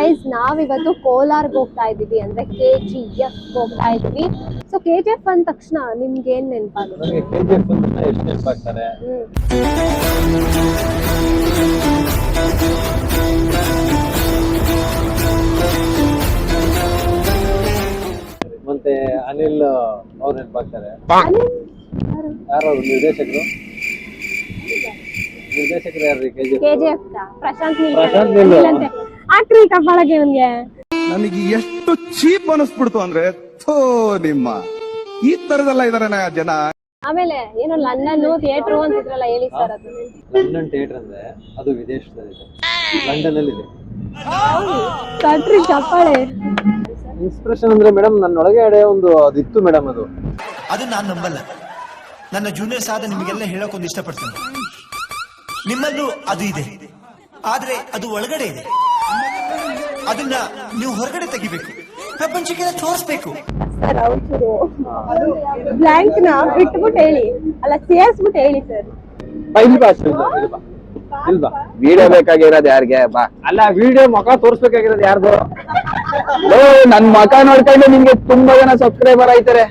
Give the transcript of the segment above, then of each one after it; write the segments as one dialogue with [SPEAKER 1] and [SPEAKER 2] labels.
[SPEAKER 1] Guys ನಾವಿವತ್ತು ಕೋಲಾರ್ಗೆ ಹೋಗ್ತಾ ಇದೀವಿ ಅಂದ್ರೆ ಕೆ ಜಿ ಎಫ್ ಹೋಗ್ತಾ ಇದೀವಿ ಸೊ ಕೆ ಜಿ ಎಫ್ ಅಂದ ತಕ್ಷಣ ನಿಮ್ಗೆ ಏನ್ ನೆನಪಾಗುತ್ತೆ?
[SPEAKER 2] ನನಗೆ ಕೆ ಜಿ ಎಫ್ ಅಂದ್ರೆ ಎಷ್ಟು ನೆನಪಾಗ್ತಾರೆ?
[SPEAKER 1] ಹ್ಮ್.
[SPEAKER 2] ಮತ್ತೆ ಅನಿಲ್ ಅವ್ರು ನೆನಪಾಗ್ತಾರೆ.
[SPEAKER 1] ಅನಿಲ್ ಯಾರು?
[SPEAKER 2] ನಿರ್ದೇಶಕರು? ನಿರ್ದೇಶಕರು ಯಾರು ಕೆ ಜಿ
[SPEAKER 1] ಪ್ರಶಾಂತ್ ನೀಲ್
[SPEAKER 2] ಪ್ರಶಾಂತ್ ನೀಲ್.
[SPEAKER 1] ಇವನ್ಗೆ.
[SPEAKER 3] ನನಗೆ ಎಷ್ಟು ಚೀಪ್ ಅನಿಸ್ಬಿಡ್ತು ಅಂದ್ರೆ ಥೋ ನಿಮ್ಮ. ಈ ತರದಲ್ಲ ಇದಾರೆ ಜನ.
[SPEAKER 1] ಆಮೇಲೆ ಏನೋ ಲಂಡನ್ ಥಿಯೇಟರ್ ಅಂತಿದ್ರಲ್ಲ ಹೇಳಿ ಸರ್ ಅದು.
[SPEAKER 2] ಲಂಡನ್ ಥಿಯೇಟರ್ ಅಂದ್ರೆ ಅದು ವಿದೇಶದಲ್ಲಿದೆ ಲಂಡನ್ ಅಲ್ಲಿ ಇದೆ.
[SPEAKER 1] ಕಟ್ರಿ ಚಪ್ಪಾಳೆ.
[SPEAKER 2] ಇನ್ಸ್ಪಿರೇಷನ್ ಅಂದ್ರೆ ಮೇಡಮ್ ನನ್ನೊಳಗೆ ಒಂದು ಅದಿತ್ತು ಮೇಡಮ್ ಅದು.
[SPEAKER 4] ಅದು ನಾನು ನಂಬಲ್ಲ. ನನ್ನ ಜೂನಿಯರ್ಸ್ ಆದ ನಿಮಗೆಲ್ಲ ಹೇಳೋಕೊಂದು ಇಷ್ಟಪಡ್ತೀನಿ. ನಿಮ್ಮಲ್ಲೂ ಅದು ಇದೆ. ಆದ್ರೆ ಅದು ಒಳಗಡೆ ಇದೆ. ಅದನ್ನ ನೀವು ಹೊರಗಡೆ ತೆಗಿಬೇಕು. ಪ್ರಪಂಚಕ್ಕೆಲ್ಲ ತೋರಿಸ್ಬೇಕು.
[SPEAKER 1] ಸರ್ ಅವ್ರು ಬ್ಲಾಂಕ್ನ ಬಿಟ್ಬಿಟ್ಟು ಹೇಳಿ. ಅಲ್ಲ ಸೇರ್ಸ್ಬಿಟ್ಟು ಹೇಳಿ ಸರ್.
[SPEAKER 2] ಇಲ್ವಾ ಅಶ್ವಿನ್? ಇಲ್ವಾ ಇಲ್ವಾ
[SPEAKER 3] ವಿಡಿಯೋ ಬೇಕಾಗಿರೋದು ಯಾರಿಗೆ? ಬಾ.
[SPEAKER 2] ಅಲ್ಲ ವಿಡಿಯೋ ಮುಖ ತೋರಿಸ್ಬೇಕಾಗಿರೋದು ಯಾರ್ದು?
[SPEAKER 3] ನನ್ ಮಕ ನೋಡ್ಕೊಂಡು ನಿಮ್ಗೆ ತುಂಬಾ ಜನ ಸಬ್ಸ್ಕ್ರೈಬರ್ ಆಯ್ತಾರೆ.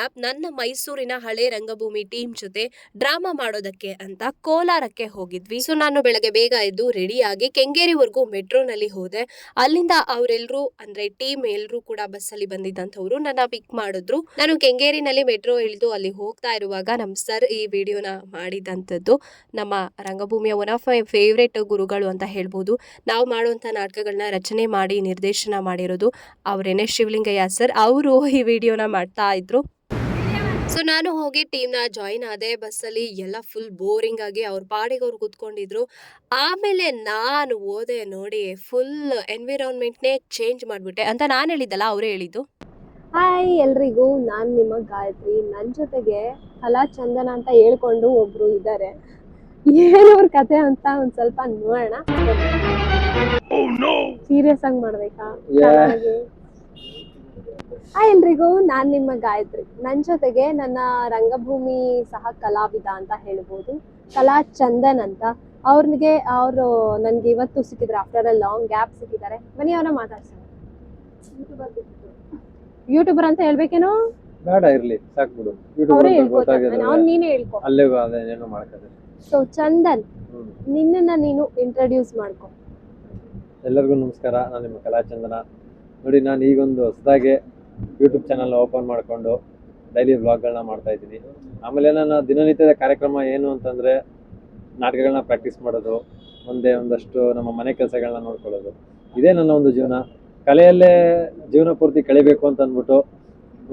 [SPEAKER 5] ಗ್ಯಾಪ್ ನನ್ನ ಮೈಸೂರಿನ ಹಳೆ ರಂಗಭೂಮಿ ಟೀಮ್ ಜೊತೆ ಡ್ರಾಮಾ ಮಾಡೋದಕ್ಕೆ ಅಂತ ಕೋಲಾರಕ್ಕೆ ಹೋಗಿದ್ವಿ. ಸೊ ನಾನು ಬೆಳಗ್ಗೆ ಬೇಗ ಎದ್ದು ರೆಡಿಯಾಗಿ ಕೆಂಗೇರಿವರೆಗೂ ಮೆಟ್ರೋನಲ್ಲಿ ಹೋದೆ. ಅಲ್ಲಿಂದ ಅವರೆಲ್ಲರೂ ಅಂದ್ರೆ ಟೀಮ್ ಎಲ್ಲರೂ ಕೂಡ ಬಸ್ಸಲ್ಲಿ ಬಂದಿದ್ದಂಥವ್ರು ನನ್ನ ಪಿಕ್ ಮಾಡಿದ್ರು. ನಾನು ಕೆಂಗೇರಿನಲ್ಲಿ ಮೆಟ್ರೋ ಇಳಿದು ಅಲ್ಲಿ ಹೋಗ್ತಾ ಇರುವಾಗ ನಮ್ಮ ಸರ್ ಈ ವಿಡಿಯೋನ ಮಾಡಿದಂಥದ್ದು ನಮ್ಮ ರಂಗಭೂಮಿಯ ಒನ್ ಆಫ್ ಮೈ ಫೇವ್ರೆಟ್ ಗುರುಗಳು ಅಂತ ಹೇಳ್ಬೋದು. ನಾವು ಮಾಡುವಂಥ ನಾಟಕಗಳನ್ನ ರಚನೆ ಮಾಡಿ ನಿರ್ದೇಶನ ಮಾಡಿರೋದು ಅವರೇನೆ ಶಿವಲಿಂಗಯ್ಯ ಸರ್ ಅವರು ಈ ವಿಡಿಯೋನ ಮಾಡ್ತಾ ಇದ್ರು. ಸೊ ನಾನು ಹೋಗಿ ಟೀಮ್ನ ಜಾಯಿನ್ ಆದೆ ಬಸ್ಸಲ್ಲಿ ಎಲ್ಲ ಫುಲ್ ಬೋರಿಂಗ್ ಆಗಿ ಅವ್ರ ಪಾಡಿಗೆ ಅವ್ರು ಕೂತ್ಕೊಂಡಿದ್ರು. ಆಮೇಲೆ ನಾನು ಓದೆ ನೋಡಿ ಫುಲ್ ಎನ್ವಿರಾನ್ಮೆಂಟ್ನೇ ಚೇಂಜ್ ಮಾಡಿಬಿಟ್ಟೆ ಅಂತ ನಾನು ಹೇಳಿದ್ದಲ್ಲ ಅವರೇ ಹೇಳಿದ್ದು.
[SPEAKER 1] ಹಾಯ್ ಎಲ್ರಿಗೂ ನಾನು ನಿಮ್ಮ ಗಾಯತ್ರಿ. ನನ್ನ ಜೊತೆಗೆ ಕಲಾ ಚಂದನ ಅಂತ ಹೇಳ್ಕೊಂಡು ಒಬ್ರು ಇದ್ದಾರೆ ಏನು ಅವ್ರ ಕತೆ ಅಂತ ಒಂದ್ ಸ್ವಲ್ಪ ನೋಡೋಣ. ಸೀರಿಯಸ್ ಆಗಿ ಮಾಡ್ಬೇಕಾ? ಹಾಯ್ ಎಲ್ರಿಗೂ ನಾನ್ ನಿಮ್ಮ ಗಾಯತ್ರಿ. ನನ್ನ ಜೊತೆಗೆ ನನ್ನ ರಂಗಭೂಮಿ ಸಹ ಕಲಾವಿದ ಅಂತ ಹೇಳ್ಬೋದು. ಕಲಾ ಚಂದನ್ ಅಂತ. ಅವ್ರಿಗೆ ಅವರು ನನ್ಗೆ ಇವತ್ತು ಸಿಕ್ಕಿದ್ರು ಆಫ್ಟರ್ ಅ ಲಾಂಗ್ ಗ್ಯಾಪ್ ಸಿಕ್ಕಿದ್ದಾರೆ. ಬನ್ನಿ ಅವರ ಮಾತಾಡ್ಸೋಣ. ಯೂಟ್ಯೂಬರ್ ಅಂತ ಹೇಳ್ಬೇಕೇನೋ?
[SPEAKER 2] ಬೇಡ ಇರ್ಲಿ ಸಾಕ್ಬಿಡು
[SPEAKER 1] ಅವರೇ ಅವ್ನು ನೀನೇ ಹೇಳ್ಕೊ.
[SPEAKER 2] ಅಲ್ಲೇ ಅದೇನೇನೋ ಮಾಡ್ತಾರೆ
[SPEAKER 1] ಸೊ ಚಂದನ್. ನಿನ್ನನ್ನ ನೀನು ಇಂಟ್ರೊಡ್ಯೂಸ್ ಮಾಡ್ಕೊ.
[SPEAKER 2] ಎಲ್ಲರಿಗೂ ನಮಸ್ಕಾರ. ನಾನು ನಿಮ್ಮ ಕಲಾಚಂದನ ನೋಡಿ, ನಾನು ಈಗೊಂದು ಹೊಸದಾಗಿ ಯೂಟ್ಯೂಬ್ ಚಾನಲ್ ಓಪನ್ ಮಾಡಿಕೊಂಡು ಡೈಲಿ ವ್ಲಾಗ್ಗಳನ್ನ ಮಾಡ್ತಾ ಇದ್ದೀನಿ. ಆಮೇಲೆ ನನ್ನ ದಿನನಿತ್ಯದ ಕಾರ್ಯಕ್ರಮ ಏನು ಅಂತಂದರೆ ನಾಟಕಗಳನ್ನ ಪ್ರಾಕ್ಟೀಸ್ ಮಾಡೋದು ಮುಂದೆ ಒಂದಷ್ಟು ನಮ್ಮ ಮನೆ ಕೆಲಸಗಳನ್ನ ನೋಡ್ಕೊಳ್ಳೋದು. ಇದೇ ನನ್ನ ಒಂದು ಜೀವನ. ಕಲೆಯಲ್ಲೇ ಜೀವನ ಪೂರ್ತಿ ಕಳಿಬೇಕು ಅಂತ ಅಂದ್ಬಿಟ್ಟು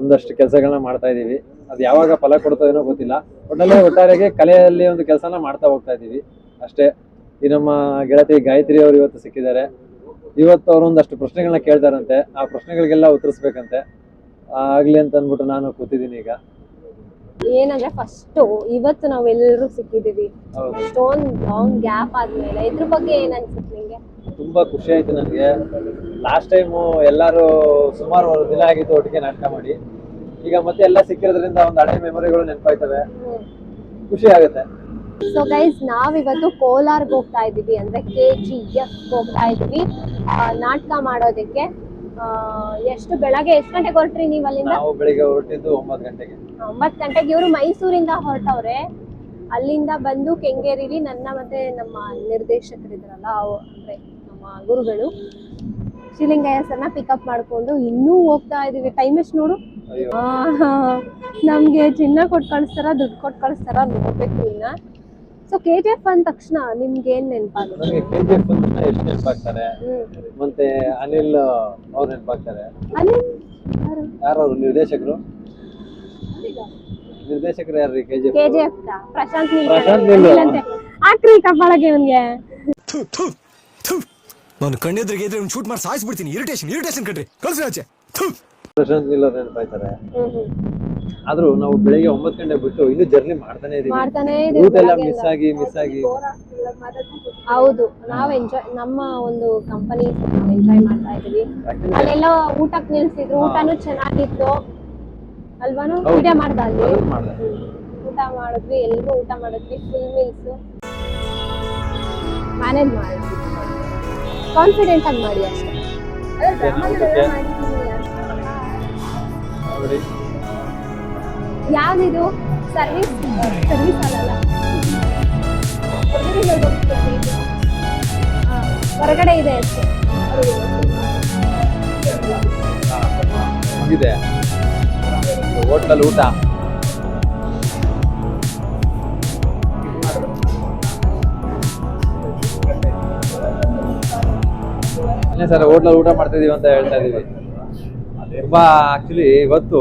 [SPEAKER 2] ಒಂದಷ್ಟು ಕೆಲಸಗಳನ್ನ ಮಾಡ್ತಾ ಇದ್ದೀವಿ. ಅದು ಯಾವಾಗ ಫಲ ಕೊಡ್ತದೇನೋ ಗೊತ್ತಿಲ್ಲ. ಒಟ್ಟಲ್ಲೇ ಒಟ್ಟಾರೆಗೆ ಕಲೆಯಲ್ಲಿ ಒಂದು ಕೆಲಸನ ಮಾಡ್ತಾ ಹೋಗ್ತಾ ಇದ್ದೀವಿ. ಅಷ್ಟೇ. ಈ ನಮ್ಮ ಗೆಳತಿ ಗಾಯತ್ರಿ ಅವರು ಇವತ್ತು ಸಿಕ್ಕಿದ್ದಾರೆ. ಇವತ್ತು ಅವರು ಒಂದಷ್ಟು ಪ್ರಶ್ನೆಗಳನ್ನ ಕೇಳ್ತಾರಂತೆ. ಆ ಪ್ರಶ್ನೆಗಳಿಗೆಲ್ಲ ಉತ್ತರಿಸ್ಬೇಕಂತೆ. ಆಗ್ಲಿ ಅಂತ ಅಂದ್ಬಿಟ್ಟು ನಾನು ಕೂತಿದ್ದೀನಿ ಈಗ.
[SPEAKER 1] ಏನಂದ್ರೆ ಫಸ್ಟ್ ಇವತ್ತು ನಾವೆಲ್ಲರೂ ಸಿಕ್ಕಿದೀವಿ
[SPEAKER 2] ಹೌದು.
[SPEAKER 1] ಲಾಂಗ್ ಗ್ಯಾಪ್ ಆದ್ಮೇಲೆ ಇದ್ರ ಬಗ್ಗೆ ಏನ್ ಅನ್ಸುತ್ತೆ ನಿಂಗೆ?
[SPEAKER 2] ತುಂಬಾ ಖುಷಿ ಆಯ್ತು ನನಗೆ. ಲಾಸ್ಟ್ ಟೈಮು ಎಲ್ಲರೂ ಸುಮಾರು ದಿನ ಆಗಿತ್ತು ಒಟ್ಟಿಗೆ ನಾಟಕ ಮಾಡಿ. ಈಗ ಮತ್ತೆ ಎಲ್ಲ ಸಿಕ್ಕಿರೋದ್ರಿಂದ ಒಂದು ಹಳೆ ಮೆಮೊರಿಗಳು ನೆನಪಾಯ್ತವೆ. ಖುಷಿ ಆಗುತ್ತೆ.
[SPEAKER 1] ಸೊ ಗೈಸ್ ನಾವಿವತ್ತು ಕೋಲಾರ್ಗೆ ಹೋಗ್ತಾ ಇದೀವಿ ಅಂದ್ರೆ ಕೆ ಜಿ ಎಫ್ ಹೋಗ್ತಾ ಇದೀವಿ ನಾಟಕ ಮಾಡೋದಕ್ಕೆ. ಎಷ್ಟು ಬೆಳಗ್ಗೆ ಎಷ್ಟು ಗಂಟೆಗೆ ಹೊರಟ್ರಿ ನೀವು ಅಲ್ಲಿಂದ?
[SPEAKER 2] ನಾವು ಬೆಳಿಗ್ಗೆ ಹೊರಟಿದ್ದು ಒಂಬತ್ತು ಗಂಟೆಗೆ.
[SPEAKER 1] ಒಂಬತ್ತು ಗಂಟೆಗೆ. ಇವರು ಮೈಸೂರಿಂದ ಹೊರಟವ್ರೆ. ಅಲ್ಲಿಂದ ಬಂದು ಕೆಂಗೇರಿಲಿ ನನ್ನ ಮತ್ತೆ ನಮ್ಮ ನಿರ್ದೇಶಕರಿದ್ರಲ್ಲ ಅಂದ್ರೆ ನಮ್ಮ ಗುರುಗಳು ಶಿಲಿಂಗಯ್ಯಸನ್ನ ಪಿಕಪ್ ಮಾಡ್ಕೊಂಡು ಇನ್ನೂ ಹೋಗ್ತಾ ಇದೀವಿ ಟೈಮ್ ಎಷ್ಟು ನೋಡು? ನಮ್ಗೆ ಚಿನ್ನ ಕೊಟ್ಟು ಕಳಿಸ್ತಾರ ದುಡ್ಡು ಕೊಟ್ಟು ಕಳಿಸ್ತಾರ ನೋಡ್ಬೇಕು ಇನ್ನ. ಸೊ ಕೆ ಜಿ ಎಫ್ ಅಂದ ತಕ್ಷಣ ನಿಮ್ಗೆ ಏನ್ ನೆನಪಾಗುತ್ತೆ
[SPEAKER 2] ನನಗೆ ಕೆ ಜಿ ಎಫ್ ಅಂದ್ರೆ ಎಷ್ಟು ನೆನಪಾಗ್ತಾರೆ? ಮತ್ತೆ ಅನಿಲ್ ಅವ್ರು ನೆನಪಾಗ್ತಾರೆ?
[SPEAKER 1] ಅನಿಲ್? ಯಾರು
[SPEAKER 2] ಯಾರು ಅವ್ರು ನಿರ್ದೇಶಕರು ನಿರ್ದೇಶಕರು ಯಾರು K G
[SPEAKER 1] K G F Prashanth Neel.
[SPEAKER 2] Prashanth Neel.
[SPEAKER 1] Anil ಅಂತೆ ಆಕ್ರಿ ಕಬ್ಬಾಳಗೆ ಇವನ್ಗೆ
[SPEAKER 4] ನಾನು ಕಣ್ಣೆದ್ರಿಗೆ ಇದ್ರೆ ಶೂಟ್ ಮಾಡಿ ಸಾಯಿಸ್ಬಿಡ್ತೀನಿ. ಇರಿಟೇಷನ್ ಇರಿಟೇಷನ್ ಕಟ್ರಿ ಕಳ್ಸಿ ಆಚೆ. ಥು.
[SPEAKER 2] ಪ್ರಶಾಂತ್ ನೀಲ್ ಅವ್ರು ನೆನಪಾಯ್ತಾರೆ.
[SPEAKER 1] ಹ್ಮ್ ಹ್ಮ್.
[SPEAKER 2] ಆದ್ರೂ ನಾವು ಬೆಳಿಗ್ಗೆ ಒಂಬತ್ತು ಗಂಟೆ ಬಿಟ್ಟು ಇನ್ನು ಜರ್ನಿ ಮಾಡ್ತಾನೆ ಇದೀವಿ.
[SPEAKER 1] ಮಾಡ್ತಾನೆ
[SPEAKER 2] ರೂಟ್ ಎಲ್ಲ ಮಿಸ್ ಆಗಿ ಮಿಸ್ ಆಗಿ.
[SPEAKER 1] ಹೌದು ನಾವ್ ಎಂಜಾಯ್ ನಮ್ಮ ಒಂದು ಕಂಪನಿ ಎಂಜಾಯ್ ಮಾಡ್ತಾ ಇದೀವಿ. ಅಲ್ಲೆಲ್ಲ ಊಟಕ್ ನಿಲ್ಸಿದ್ರು ಊಟನು ಚೆನ್ನಾಗಿತ್ತು. ಅಲ್ವಾನು?
[SPEAKER 2] ಹೌದು.
[SPEAKER 1] ವಿಡಿಯೋ ಮಾಡ್ದ ಅಲ್ಲಿ?
[SPEAKER 2] ಅದನ್ನ ಮಾಡ್ದೆ.
[SPEAKER 1] ಊಟ ಮಾಡಿದ್ವಿ ಎಲ್ರು ಊಟ ಮಾಡಿದ್ವಿ ಫುಲ್ ಮೀಲ್ಸ್ ಮ್ಯಾನೇಜ್ ಮಾಡಿದ್ವಿ. ಕಾನ್ಫಿಡೆಂಟ್ ಆಗಿ ಮಾಡಿ ಅಷ್ಟೇ.
[SPEAKER 2] ನೋಡಿ
[SPEAKER 1] ಯಾವ್ದಿದು? ಸರ್ವಿಸ್? ಸರ್ವಿಸ್ ಅಲ್ಲ ಹೊರಗಡೆ ಇದೆ ಅಷ್ಟೇ.
[SPEAKER 2] ಹೋಟ್ಲಲ್ಲಿ ಊಟ. ಸರ್ ಹೋಟ್ಲಲ್ಲಿ ಊಟ ಮಾಡ್ತಿದೀವಿ ಅಂತ ಹೇಳ್ತಾ ಇದೀವಿ. ತುಂಬಾ ಆಕ್ಚುಲಿ ಇವತ್ತು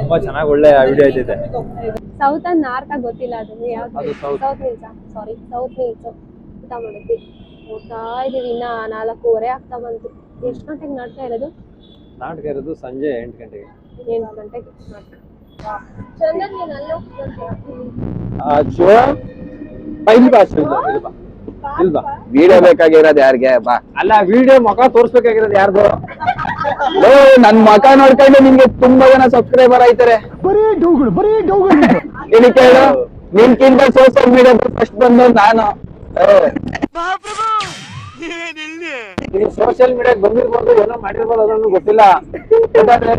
[SPEAKER 2] ತುಂಬಾ ಚೆನ್ನಾಗಿ ಒಳ್ಳೆ ವಿಡಿಯೋ ಐತಿದೆ
[SPEAKER 1] ಸೌತ್ ಅಂಡ್ ನಾರ್ತ್ ಗೊತ್ತಿಲ್ಲ ಅದನ್ನು ಯಾವ್ದು?
[SPEAKER 2] ಅದು
[SPEAKER 1] south means sorry south means ಊಟ ಮಾಡಿದ್ವಿ. ಹೋಗ್ತಾ ಇದೀವಿ ಇನ್ನ ನಾಲ್ಕೂವರೆ ಆಗ್ತಾ ಬಂತು. ಎಷ್ಟು ಗಂಟೆಗೆ ನಾಟಕ ಇರೋದು?
[SPEAKER 2] ನಾಟಕ ಇರೋದು ಸಂಜೆ ಎಂಟು ಗಂಟೆಗೆ.
[SPEAKER 1] ಎಂಟು ಗಂಟೆಗೆ ನಾಟಕ ಚಂದನ್ ನೀನ್ ಅಲ್ಲಿ ಹೋಗ್ತಿದ್ಯಾ?
[SPEAKER 2] ಅಚ್ಚು ಬಾ, ಇಲ್ಲಿ ಬಾ. ಬಾ
[SPEAKER 6] ವಿಡಿಯೋ ಬೇಕಾಗಿರೋದು ಯಾರಿಗೆ? ಬಾ.
[SPEAKER 2] ಅಲ್ಲ ವಿಡಿಯೋ ಮುಖ ತೋರ್ಸ್ಬೇಕಾಗಿರೋದು ಯಾರ್ದು?
[SPEAKER 6] ಓ ನನ್ ಮಕ ನೋಡ್ಕೊಂಡು ನಿಮ್ಗೆ ತುಂಬಾ ಜನ ಸಬ್ಸ್ಕ್ರೈಬರ್ ಆಯ್ತಾರೆ. ಇಲ್ಲಿ ಕೇಳು ನಿನ್ಕಿಂತ ಸೋಷಿಯಲ್ ಮೀಡಿಯಾ ಫಸ್ಟ್ ಬಂದು ನಾನು.
[SPEAKER 2] ಸೋಷಿಯಲ್ ಮೀಡಿಯಾ ಬಂದಿರ್ಬೋದು ಏನೋ ಮಾಡಿರ್ಬೋದು ಅದನ್ನು ಗೊತ್ತಿಲ್ಲ.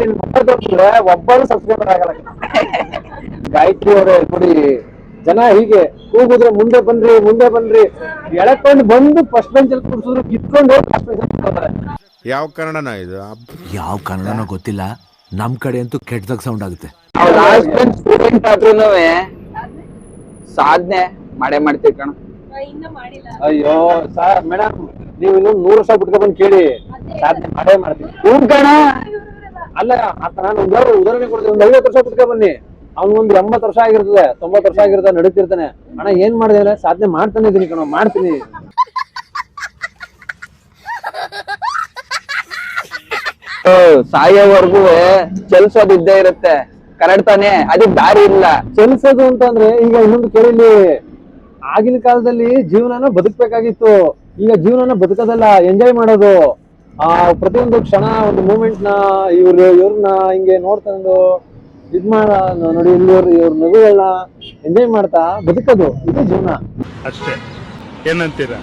[SPEAKER 2] ನಿನ್ ಒಬ್ಬರು ಸಬ್ಸ್ಕ್ರೈಬರ್ ಆಗಲ್ಲ. ಗಾಯತ್ರಿ ಅವರೇ ನೋಡಿ ಜನ ಹೀಗೆ ಕೂಗಿದ್ರೆ ಮುಂದೆ ಬನ್ರಿ ಮುಂದೆ ಬನ್ರಿ. ಎಳಕೊಂಡು ಬಂದು ಫಸ್ಟ್ ಬೆಂಚ್ ಅಲ್ಲಿ ಕೂರ್ಸಿದ್ರು ಕಿತ್ಕೊಂಡು ಹೋಗಿ ಫಸ್ಟ್ ಬೆಂಚ್
[SPEAKER 7] ಯಾವ ಕನ್ನಡನ ಇದು?
[SPEAKER 8] ಯಾವ ಕನ್ನಡನೋ ಗೊತ್ತಿಲ್ಲ. ನಮ್ ಕಡೆ ಅಂತೂ ಕೆಟ್ಟದಾಗ ಸೌಂಡ್ ಆಗುತ್ತೆ.
[SPEAKER 6] ಲಾಸ್ಟ್ ಬೆಂಚ್ ಸ್ಟೂಡೆಂಟ್ ಆದ್ರೂ ಸಾಧನೆ ಮಾಡೇ ಮಾಡ್ತೀವಿ ಕಣ.
[SPEAKER 2] ಅಯ್ಯೋ ಸರ್ ಮೇಡಮ್ ನೀವು ಇನ್ನೊಂದು ನೂರು ವರ್ಷ ಬಿಟ್ಕೊಂಡು ಬಂದು ಕೇಳಿ. ಸಾಧನೆ ಮಾಡೇ ಮಾಡ್ತೀವಿ.
[SPEAKER 6] ಹ್ಞೂ ಕಣ.
[SPEAKER 2] ಅಲ್ಲ ಆತ ನಾನು ಒಂದು ಉದಾಹರಣೆ ಕೊಡ್ತೀನಿ. ಒಂದು ಐವತ್ತು ವರ್ಷ ಬಿಟ್ಕೊ ಬನ್ನಿ. ಅವ್ನಿಗೊಂದು ಎಂಬತ್ತು ವರ್ಷ ಆಗಿರ್ತದೆ ತೊಂಬತ್ತು ವರ್ಷ ಆಗಿರ್ತದೆ ನಡೀತಿರ್ತಾನೆ. ಅಣ್ಣ ಏನ್ ಮಾಡಿದ್ರೆ ಸಾಧನೆ ಮಾಡ್ತಾನೆ ಇದೀನಿ ಕಣ ಮಾಡ್ತೀನಿ.
[SPEAKER 6] ಸಾಯೋವರೆಗೂ ಚಲಿಸೋದು ಇದ್ದೇ ಇರುತ್ತೆ. ಕರೆಕ್ಟ್ ತಾನೆ ಅದಕ್ಕೆ ದಾರಿ ಇಲ್ಲ.
[SPEAKER 2] ಚಲಿಸೋದು ಅಂತಂದ್ರೆ ಈಗ ಇನ್ನೊಂದು ಕೇಳಿಲಿ ಆಗಿನ ಕಾಲದಲ್ಲಿ ಜೀವನನ ಬದುಕಬೇಕಾಗಿತ್ತು. ಈಗ ಜೀವನನ ಬದುಕೋದಲ್ಲ ಎಂಜಾಯ್ ಮಾಡೋದು. ಆ ಪ್ರತಿಯೊಂದು ಕ್ಷಣ ಒಂದು ಮೂಮೆಂಟ್ನ ಇವ್ರು ಇವ್ರನ್ನ ಹಿಂಗೆ ನೋಡ್ಕೊಂಡು ಇದ್ ಮಾಡ ನೋಡಿ ಇಲ್ಲಿ ಇವ್ರ ಇವ್ರ ನಗುಗಳನ್ನ ಎಂಜಾಯ್ ಮಾಡ್ತಾ ಬದುಕೋದು. ಇದು ಜೀವನ.
[SPEAKER 7] ಅಷ್ಟೇ. ಏನಂತೀರಾ?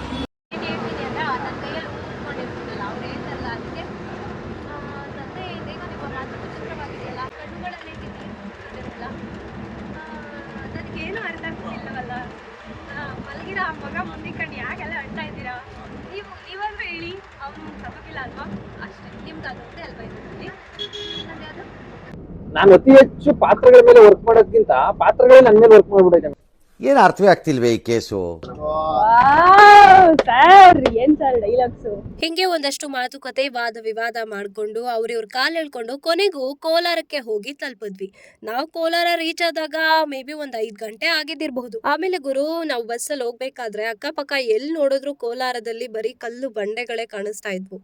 [SPEAKER 9] ಅಷ್ಟೇ. ನಿಮ್ದು ಅದೊಂದೇ ಅಲ್ವಾ? ಇದರಲ್ಲಿ ಅದು ಯಾವುದು
[SPEAKER 2] ನಾನು ಅತಿ ಹೆಚ್ಚು ಪಾತ್ರಗಳ ಮೇಲೆ ವರ್ಕ್ ಮಾಡೋದ್ಕಿಂತ ಪಾತ್ರಗಳೇ ನನ್ನ ಮೇಲೆ ವರ್ಕ್ ಮಾಡ್ಬಿಟ್ಟೈತೆ
[SPEAKER 8] ಏನ್ ಅರ್ಥವೇ ಆಗ್ತಿಲ್ವೇ ಈ ಕೇಸು?
[SPEAKER 1] ಸರ್ ಏನ್ ಸರ್ ಡೈಲಾಗ್ಸು
[SPEAKER 5] ಹಿಂಗೆ ಒಂದಷ್ಟು ಮಾತುಕತೆ ವಾದ ವಿವಾದ ಮಾಡ್ಕೊಂಡು ಅವ್ರಿವ್ರ ಕಾಲ್ ಎಳ್ಕೊಂಡು ಕೊನೆಗೂ ಕೋಲಾರಕ್ಕೆ ಹೋಗಿ ತಲುಪಿದ್ವಿ. ನಾವು ಕೋಲಾರ ರೀಚ್ ಆದಾಗ ಮೇ ಬಿ ಒಂದ್ ಐದ್ ಗಂಟೆ ಆಗಿದ್ದಿರಬಹುದು. ಆಮೇಲೆ ಗುರು ನಾವು ಬಸ್ಸಲ್ಲಿ ಹೋಗ್ಬೇಕಾದ್ರೆ ಅಕ್ಕಪಕ್ಕ ಎಲ್ಲಿ ನೋಡಿದ್ರು ಕೋಲಾರದಲ್ಲಿ ಬರೀ ಕಲ್ಲು ಬಂಡೆಗಳೇ ಕಾಣಿಸ್ತಾ ಇದ್ವು.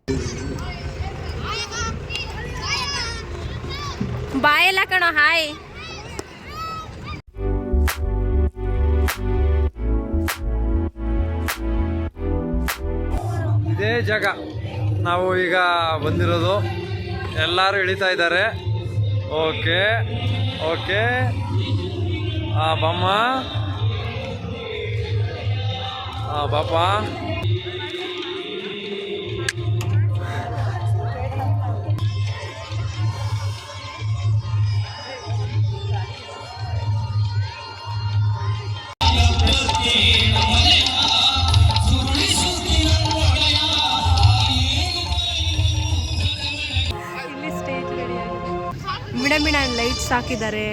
[SPEAKER 5] ಬಾಯೆಲ್ಲ ಕಣೋ, ಹಾಯ್.
[SPEAKER 2] ಇದೇ ಜಾಗ. ನಾವು ಈಗ ಬಂದಿರೋದು. ಎಲ್ಲರೂ ಇಳಿತಾ ಇದ್ದಾರೆ. Okay okay. ಆ, ಬಮ್ಮ. ಆ ಬಾಪ
[SPEAKER 9] ಹಾಕಿದ್ದಾರೆ.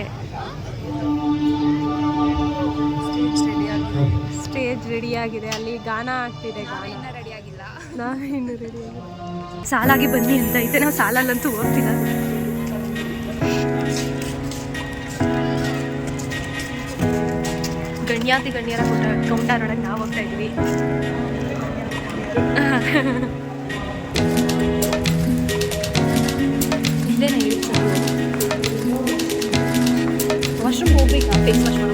[SPEAKER 9] ಸ್ಟೇಜ್ ರೆಡಿ ಆಗಿದೆ. ಅಲ್ಲಿ ಗಾನ ಆಗ್ತಿದೆ ರೆಡಿ ಆಗಿಲ್ಲ. ನಾವು ಇನ್ನು ರೆಡಿ ಆಗಿಲ್ಲ. ಸಾಲಾಗಿ ಬನ್ನಿ ಅಂತ ಐತೆ ನಾವು ಸಾಲಲ್ಲಂತೂ ಹೋಗ್ತಿಲ್ಲ. ಗಣ್ಯಾತಿ ಗಣ್ಯರ ಕೊಂಡ ಕೌಂಟಾರೊಳಗೆ ನಾವು ಹೋಗ್ತಾ ಇದ್ವಿ.
[SPEAKER 5] administration will be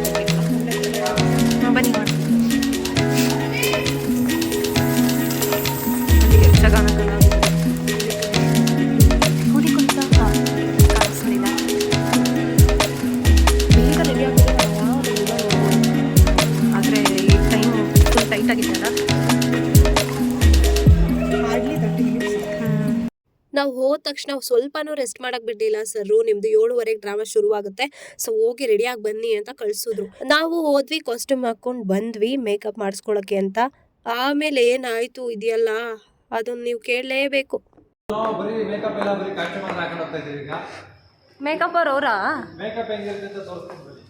[SPEAKER 5] ನಾವು ಹೋದ ತಕ್ಷಣ ಸ್ವಲ್ಪನೂ ರೆಸ್ಟ್ ಮಾಡಕ್ ಬಿಡ್ಲಿಲ್ಲ. ಸರ್ ನಿಮ್ದು ಏಳುವರೆಗೆ ಡ್ರಾಮಾ ಶುರುವಾಗುತ್ತೆ. ಸೊ ಹೋಗಿ ರೆಡಿಯಾಗಿ ಬನ್ನಿ ಅಂತ ಕಳ್ಸಿದ್ರು. ನಾವು ಹೋದ್ವಿ ಕಾಸ್ಟ್ಯೂಮ್ ಹಾಕೊಂಡು ಬಂದ್ವಿ ಮೇಕಪ್ ಮಾಡಿಸ್ಕೊಳಕ್ಕೆ ಅಂತ. ಆಮೇಲೆ ಏನಾಯ್ತು ಇದೆಯಲ್ಲ ಅದನ್ನ ನೀವು ಕೇಳಲೇಬೇಕು.
[SPEAKER 2] ಬರೀ ಮೇಕಪ್ ಎಲ್ಲ ಬರೀ ಕಾಸ್ಟ್ಯೂಮ್ ಮಾತ್ರ ಹಾಕೊಂಡು ಹೋಗ್ತಾ ಇದೀವಿ ಈಗ.
[SPEAKER 9] ಮೇಕಪ್ ಅವ್ರು ಅವರಾ?
[SPEAKER 2] ಮೇಕಪ್ ಹೆಂಗಿರುತ್ತೆ ಅಂತ ತೋರಿಸ್ತೀನಿ ಬನ್ನಿ.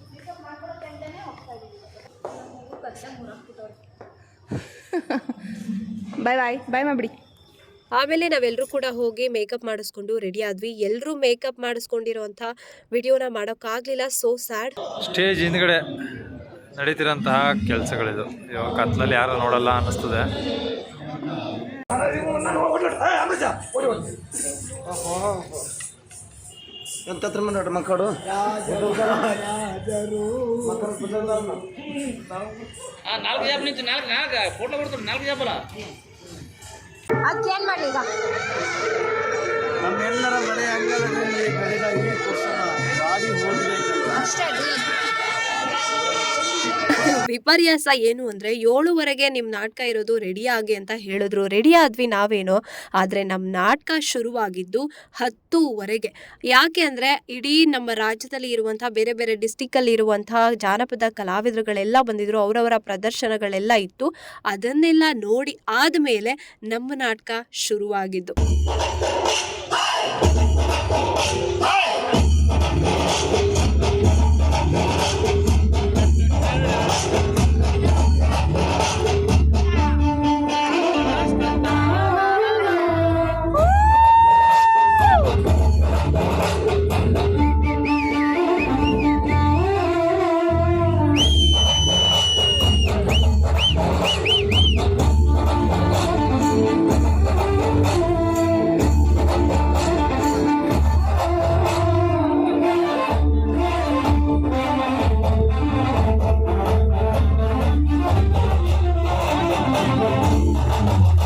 [SPEAKER 9] ಬಾಯ್ ಬಾಯ್ ಬಾಯ್ ಮಾಡ್ಬಿಡಿ
[SPEAKER 5] ಆಮೇಲೆ ನಾವೆಲ್ಲರೂ ಕೂಡ ಹೋಗಿ ಮೇಕಪ್ ಮಾಡಿಸ್ಕೊಂಡು ರೆಡಿ ಆದ್ವಿ. ಎಲ್ಲರೂ ಮೇಕಪ್ ಮಾಡಿಸ್ಕೊಂಡಿರೋಂಥ ವಿಡಿಯೋನ ಮಾಡೋಕ್ಕಾಗಲಿಲ್ಲ. ಸೋ ಸ್ಯಾಡ್
[SPEAKER 10] ಸ್ಟೇಜ್ ಹಿಂದ್ಗಡೆ ನಡೀತಿರೋಂತಹ ಕೆಲಸಗಳಿದು. ಇವಾಗ ಕತ್ಲಲ್ಲಿ ಯಾರು ನೋಡಲ್ಲ ಅನ್ನಿಸ್ತದೆ.
[SPEAKER 4] ನೋಡ್ರಿ ಮಕ್ಕಳು
[SPEAKER 9] ಅದಕ್ಕೇನು ಮಾಡಲಿ ಈಗ?
[SPEAKER 4] ನಮ್ಮೆಲ್ಲರ ಮನೆ ಅಂಗಳದಲ್ಲಿ ಬೆಳೆದ ಈ ಕುಸುಮ ಬಾಡಿ ಹೋಗ್ಬೇಕಲ್ಲ
[SPEAKER 9] ಅಷ್ಟೇ
[SPEAKER 5] ವಿಪರ್ಯಾಸ ಏನು ಅಂದ್ರೆ ಏಳುವರೆಗೆ ನಿಮ್ ನಾಟಕ ಇರೋದು ರೆಡಿ ಆಗಿ ಅಂತ ಹೇಳಿದ್ರು. ರೆಡಿ ಆದ್ವಿ ನಾವೇನೋ, ಆದ್ರೆ ನಮ್ ನಾಟಕ ಶುರುವಾಗಿದ್ದು ಹತ್ತೂವರೆಗೆ. ಯಾಕೆ ಅಂದ್ರೆ ಇಡೀ ನಮ್ಮ ರಾಜ್ಯದಲ್ಲಿ ಇರುವಂತಹ ಬೇರೆ ಬೇರೆ ಡಿಸ್ಟಿಕ್ ಅಲ್ಲಿ ಇರುವಂತಹ ಜಾನಪದ ಕಲಾವಿದರುಗಳೆಲ್ಲ ಬಂದಿದ್ರು, ಅವರವರ ಪ್ರದರ್ಶನಗಳೆಲ್ಲ ಇತ್ತು. ಅದನ್ನೆಲ್ಲ ನೋಡಿ ಆದ್ಮೇಲೆ ನಮ್ಮ ನಾಟಕ ಶುರುವಾಗಿದ್ದು.
[SPEAKER 9] Wow.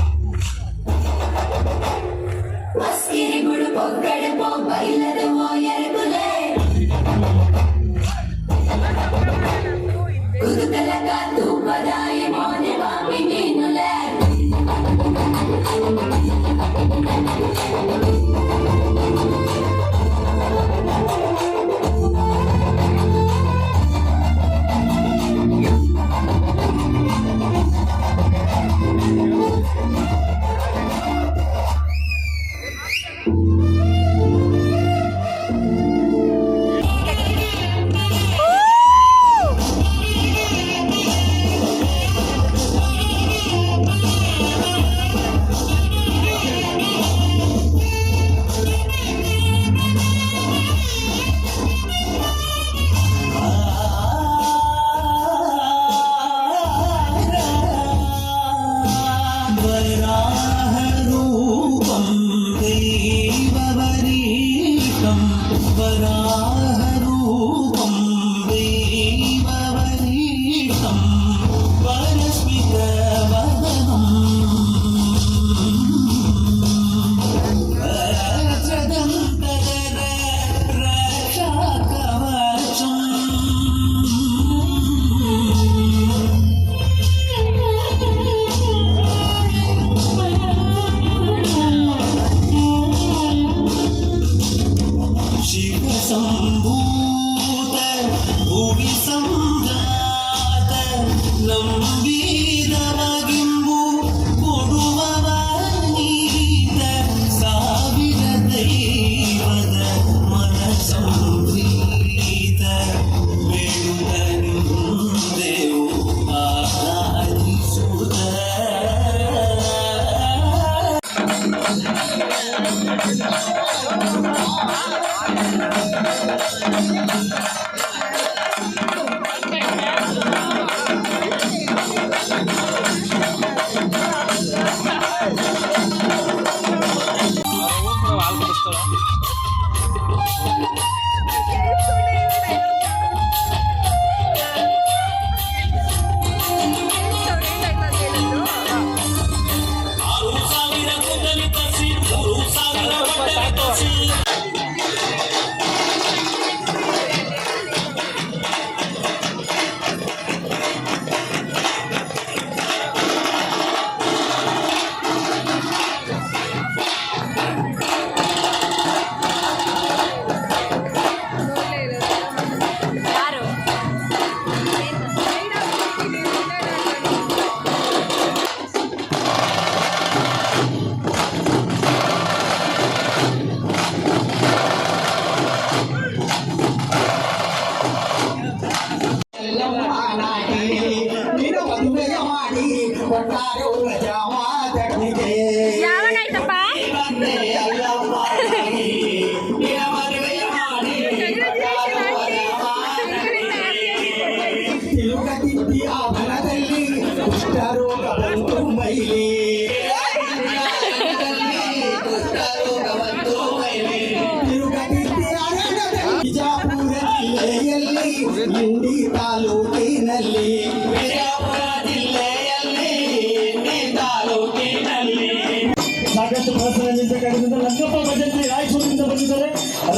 [SPEAKER 4] ಸಾಕಷ್ಟು ಪ್ರಸನ್ನದಿಂದ ಲಂಗಪ್ಪ ಲಂಕಪ್ಪ ಭಜಂತ್ರಿ ರಾಯಚೂರಿನಿಂದ ಬಂದಿದ್ದಾರೆ.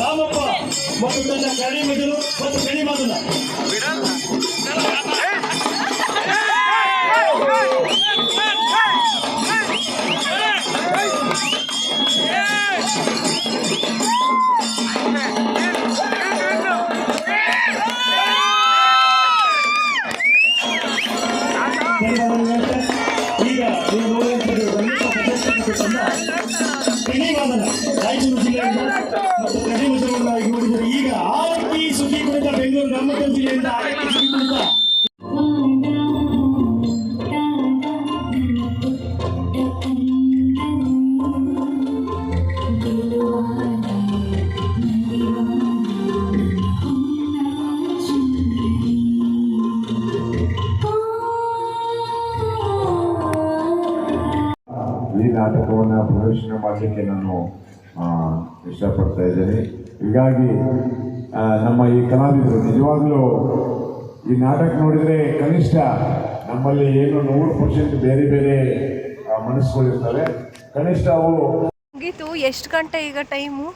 [SPEAKER 4] ರಾಮಪ್ಪ ಮತ್ತು ತನ್ನ ಕಡಿ ಮೆದುಳು ಮತ್ತು ಕಡಿ
[SPEAKER 11] ಈ ನಾಟಕ ನೋಡಿದರೆ ಕನಿಷ್ಠ ನಮ್ಮಲ್ಲಿ ಏನು ನೂರು ಪರ್ಸೆಂಟ್ ಬೇರೆ ಬೇರೆ ಆ, ಮನಸ್ಸುಗಳಿರ್ತವೆ ಕನಿಷ್ಠ ಅವು
[SPEAKER 7] ಮುಗೀತು. ಎಷ್ಟು ಗಂಟೆ ಈಗ ಟೈಮು?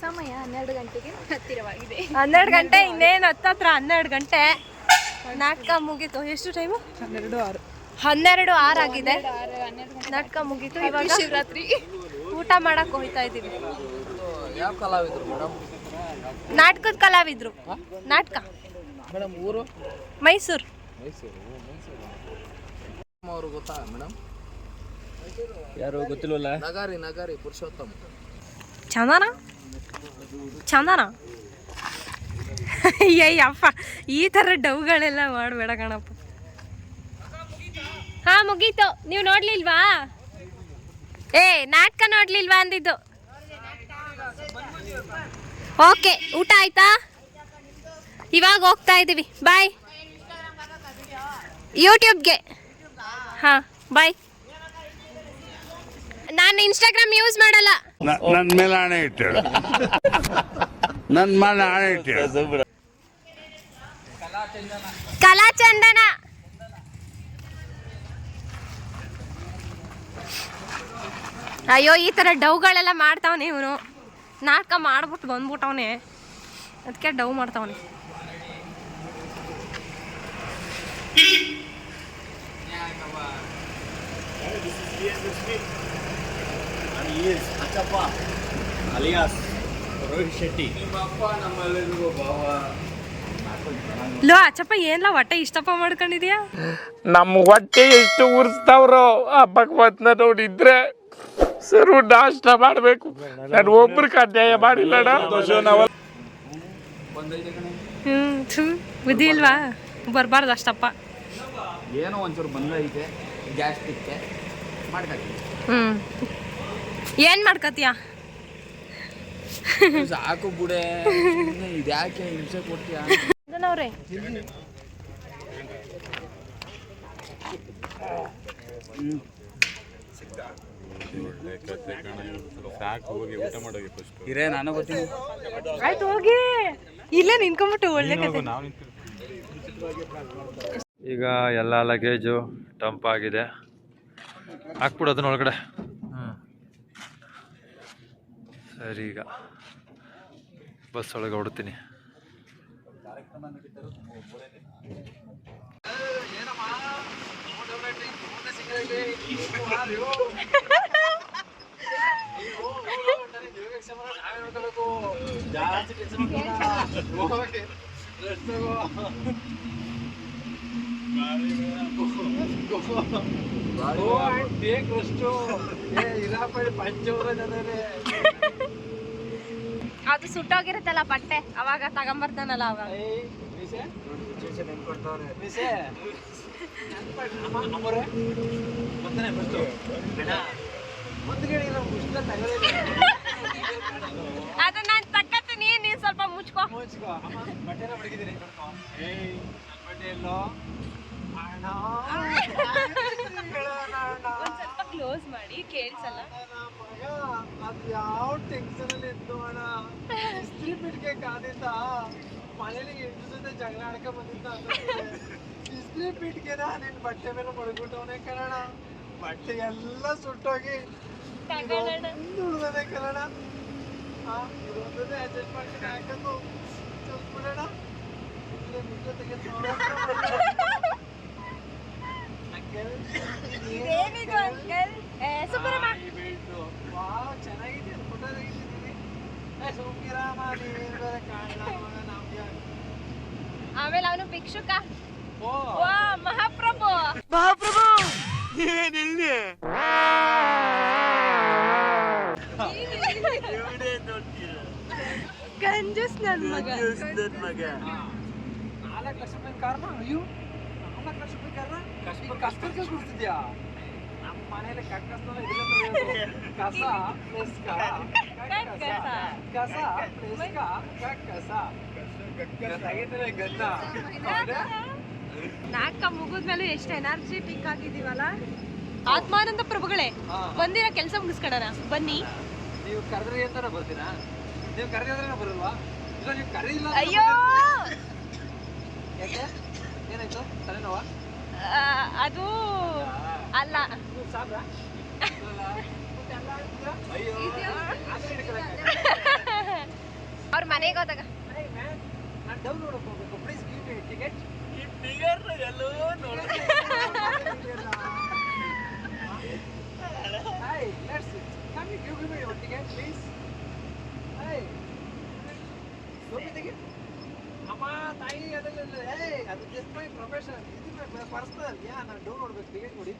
[SPEAKER 9] ಸಮಯ ಹನ್ನೆರಡು ಗಂಟೆಗೆ ಹತ್ತಿರವಾಗಿದೆ.
[SPEAKER 7] ಹನ್ನೆರಡು ಗಂಟೆ ಇನ್ನೇನು ಹತ್ತತ್ರ? ಹನ್ನೆರಡು ಗಂಟೆ. ನಾಟಕ ಮುಗೀತು. ಎಷ್ಟು ಟೈಮು? ಹನ್ನೆರಡು ಆರು. ಹನ್ನೆರಡು ಆರು ಆಗಿದೆ. ನಾಟಕ ಮುಗೀತು. ಇವಾಗ
[SPEAKER 9] ಶಿವರಾತ್ರಿ.
[SPEAKER 7] ಊಟ ಮಾಡಕ್ ಹೋಗ್ತಾ ಇದೀವಿ ನಾಟಕದ ಕಲಾವಿದ್ರು. ನಾಟಕ. ಮೈಸೂರು. ಚಂದನ? ಚಂದನ? ಅಯ್ಯಪ್ಪ ಈ ಥರ ಡವ್ಗಳೆಲ್ಲ ಮಾಡಬೇಡ ಕಣಪ್ಪ. ಹಾ ಮುಗೀತು. ನೀವು ನೋಡ್ಲಿಲ್ವಾ? ಏ ನಾಟಕ ನೋಡ್ಲಿಲ್ವಾ ಅಂದಿದ್ದು? ಓಕೆ ಊಟ ಆಯ್ತಾ? ಇವಾಗ ಹೋಗ್ತಾ ಇದ್ದೀವಿ ಬಾಯ್ ಯೂಟ್ಯೂಬ್ಗೆ ಹಾಂ ಬಾಯ್ ನಾನು ಇನ್ಸ್ಟಾಗ್ರಾಮ್ ಯೂಸ್ ಮಾಡಲ್ಲ.
[SPEAKER 11] ನನ್ನ ಮೇಲೆ ಆಣೆ ಇಟ್ಟು ನನ್ನ ಮೇಲೆ ಆಣೆ ಇಟ್ಟು
[SPEAKER 7] ಕಲಾಚಂದನ ಅಯ್ಯೋ ಈ ಥರ ಡವ್ಗಳೆಲ್ಲ ಮಾಡ್ತಾವನೆ ಇವನು. ನಾಟಕ ಮಾಡ್ಬಿಟ್ಟು ಬಂದ್ಬಿಟ್ಟವನೆ. ಅದಕ್ಕೆ ಡವ್ ಮಾಡ್ತಾವನೆ. ಲೋ ಅಚ್ಚಪ್ಪ ಏನ್ಲ ಹೊಟ್ಟೆ ಇಷ್ಟಪ್ಪ ಮಾಡ್ಕೊಂಡಿದ್ಯಾ?
[SPEAKER 8] ನಮ್ಮ ಹೊಟ್ಟೆ ಎಷ್ಟು ಉರ್ಸ್ತಾವ್ರೋ ಆ ಭಗವಂತನ ನೋಡಿದ್ರೆ ಸರ್ ನಾಷ್ಟ ಮಾಡಬೇಕು. ನಾನು ಒಬ್ರಿಗೆ ಅನ್ಯಾಯ ಮಾಡಿಲ್ಲ
[SPEAKER 7] ಹ್ಮ್ ಬುದ್ಧಿ ಇಲ್ವಾ? ಬರಬಾರ್ದು ಅಷ್ಟಪ್ಪ.
[SPEAKER 8] ಏನೋ ಒಂಚೂರು ಬಂದೈತೆ ಗ್ಯಾಸ್ಟಿಕ್ಕೆ ಮಾಡ್ಕೊತೀನಿ
[SPEAKER 7] ಹ್ಮ್. ಏನ್ ಮಾಡ್ಕತ್ತೀಯ?
[SPEAKER 8] ಸಾಕು ಬುಡೆ ಇದ್ಯಾಕೆ ಹಿಂಸೆ ಕೊಡ್ತೀಯ?
[SPEAKER 7] ಅವ್ರೆ
[SPEAKER 8] ಇರೇ ನಾನು ಬರ್ತೀನಿ.
[SPEAKER 7] ಆಯ್ತು ಹೋಗಿ. ಇಲ್ಲೇ ನಿಂತ್ಕೊಂಬಿಟ್ಟು ಒಳ್ಳೆ
[SPEAKER 10] ಈಗ ಎಲ್ಲ ಲಗೇಜು ಟಂಪ್ ಆಗಿದೆ. ಹಾಕ್ಬಿಡು ಒಳಗಡೆ. ಸರಿ ಈಗ ಬಸ್ ಒಳಗೆ ಹೊಡ್ತೀನಿ
[SPEAKER 7] ಅದು ಸುಟ್ಟೋಗಿರುತ್ತಲ್ಲ ಬಟ್ಟೆ ಅವಾಗ ತಗೊಂಬರ್ತಾನಲ್ಲ ಅವಾಗ. ಅದು ನಾನು ತಕ್ಕತ್ತೀನಿ ನೀನ್ ಸ್ವಲ್ಪ ಮುಚ್ಕೋ. ಒಂದ್ ಸ್ವಲ್ಪ ಕ್ಲೋಸ್ ಮಾಡಿ ಕೇಳಿಸಲ್ಲ
[SPEAKER 10] ಯಾವ ಟೆನ್ಷನ್ ಇದ್ದು ಅಣ್ಣ ಇಸ್ತ್ರಿ ಪಿಟ್ಗೆ ಕಾದಿದ್ದ ಮನೇಲಿ ಎಂಟು ಜೊತೆ ಬಂದಿದ್ದ ಇಸ್ತ್ರಿ ಬಟ್ಟೆ ಮೇಲೆ ಮಡಗ್ಬಿಟ್ಟವನೇ ಕಣಣ ಬಟ್ಟೆ ಎಲ್ಲ ಸುಟ್ಟೋಗಿ. ಉಳ್ದದೆ ಕಣಣ ಹಾ ಇದೊಂದನ್ನೇ ಅಡ್ಜಸ್ಟ್ ಮಾಡ್ಕೊಂಡು ಹಾಕೊಂಡು ಚಲ್ಬಿಡೋಣ ಇಲ್ಲೇ ಮುದ್ದೆ ತೆಗೆದು
[SPEAKER 7] ಏನಿದು ಅಂಕಲ್ ಸುಬ್ಬರಮ್ಮ
[SPEAKER 10] ವಾವ್ ಚೆನ್ನಾಗಿದೆ ಫೋಟೋ ತೆಗಿತಿದ್ದೀನಿ ಏ ಸುಮ್ಕಿರಾಮ ನೀನ್ ಬೇರೆ ಕಾಣಲ್ಲ ಮಗ ನಮ್ಗೆ
[SPEAKER 7] ಆಮೇಲೆ ಅವನು ಭಿಕ್ಷುಕ.
[SPEAKER 10] ಓ.
[SPEAKER 7] ಮಹಾಪ್ರಭು. ಮಹಾಪ್ರಭು! ಕಂಜೂಸ್ ನನ್ ಮಗ.
[SPEAKER 10] ನಾಲ್ಕು ಲಕ್ಷ ರೂಪಾಯಿ ಕಾರಣ ಅಯ್ಯೋ ನಾಲ್ಕು ಲಕ್ಷ ರೂಪಾಯಿ ಕಾರಣ ಕಷ್ಟ ಕಷ್ಟಕ್ಕೆ ಕೊಡ್ತಿದ್ಯಾ? ನಮ್ಮ ಮನೇಲಿ ಕಕ್ಕಸ್ನ ಕಸ ಪ್ಲಸ್ ಕಸ ಕಸ ಪ್ಲಸ್ ಕ ಕಸ ತೆಗಿತಾರೆ ಗನ್ನ
[SPEAKER 7] ನಾಲ್ಕ. ಮುಗಿದ್ಮೇಲೆ ಎಷ್ಟು ಎನರ್ಜೆಟಿಕ್ ಆಗಿದೀವಲ್ಲ ಆತ್ಮಾನಂದ ಪ್ರಭುಗಳೇ ಬಂದಿರೋ ಕೆಲಸ ಮುಗಿಸ್ಕೊಡೋಣ. ಬನ್ನಿ.
[SPEAKER 10] ನೀವು ಕರೆದ್ರಿ ಅಂತಾನೆ ಬರ್ತೀರಾ? ನೀವು ಕರೆದ್ರೆ ಬರಲ್ವಾ? ಇಲ್ಲ ನೀವು ಕರೀಲಿಲ್ಲ
[SPEAKER 7] ಅಯ್ಯೋ!
[SPEAKER 10] ಏನಾಯ್ತು? ತಲೆನೋವಾ?
[SPEAKER 7] ಅದು ಅಲ್ಲ. ಅವ್ರ ಮನೆಗೆ ಹೋದಾಗ
[SPEAKER 10] ಅಮ್ಮ ತಾಯಿ ಅದೆಲ್ಲ ಅದು ಜಸ್ಟ್ ಮೈ ಪ್ರೊಫೆಷನ್ ಇದು ಮೈ ಯಾ ನಾನು ಡೌನ್ ನೋಡ್ಬೇಕು ಟಿಕೆಟ್ ಕೊಡಿ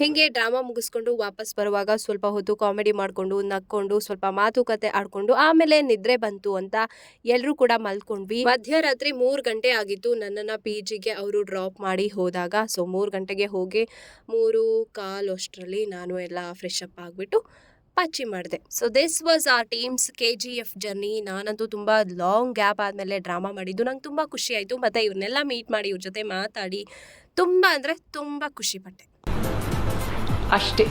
[SPEAKER 5] ಹಿಂಗೆ ಡ್ರಾಮಾ ಮುಗಿಸ್ಕೊಂಡು ವಾಪಸ್ ಬರುವಾಗ ಸ್ವಲ್ಪ ಹೊತ್ತು ಕಾಮಿಡಿ ಮಾಡಿಕೊಂಡು, ನಕ್ಕೊಂಡು, ಸ್ವಲ್ಪ ಮಾತುಕತೆ ಆಡ್ಕೊಂಡು, ಆಮೇಲೆ ನಿದ್ರೆ ಬಂತು ಅಂತ ಎಲ್ಲರೂ ಕೂಡ ಮಲ್ಕೊಂಡ್ವಿ. ಮಧ್ಯರಾತ್ರಿ ಮೂರು ಗಂಟೆ ಆಗಿತ್ತು. ನನ್ನನ್ನು ಪಿ ಜಿಗೆ ಅವರು ಡ್ರಾಪ್ ಮಾಡಿ ಹೋದಾಗ. ಸೊ ಮೂರು ಗಂಟೆಗೆ ಹೋಗಿ ಮೂರು ಕಾಲು ಅಷ್ಟರಲ್ಲಿ ನಾನು ಎಲ್ಲ ಫ್ರೆಶ್ ಅಪ್ ಆಗಿಬಿಟ್ಟು ಪಚ್ಚಿ ಮಾಡಿದೆ. So this was our team's K G F journey ನಾನಂತೂ ತುಂಬ ಲಾಂಗ್ ಗ್ಯಾಪ್ ಆದಮೇಲೆ ಡ್ರಾಮಾ ಮಾಡಿದ್ದು. ನಂಗೆ ತುಂಬ ಖುಷಿ ಆಯಿತು. ಮತ್ತು ಇವ್ರನ್ನೆಲ್ಲ ಮೀಟ್ ಮಾಡಿ ಇವ್ರ ಜೊತೆ ಮಾತಾಡಿ ತುಂಬ ಅಂದರೆ ತುಂಬ ಖುಷಿಪಟ್ಟೆ
[SPEAKER 12] ಅಷ್ಟೇ.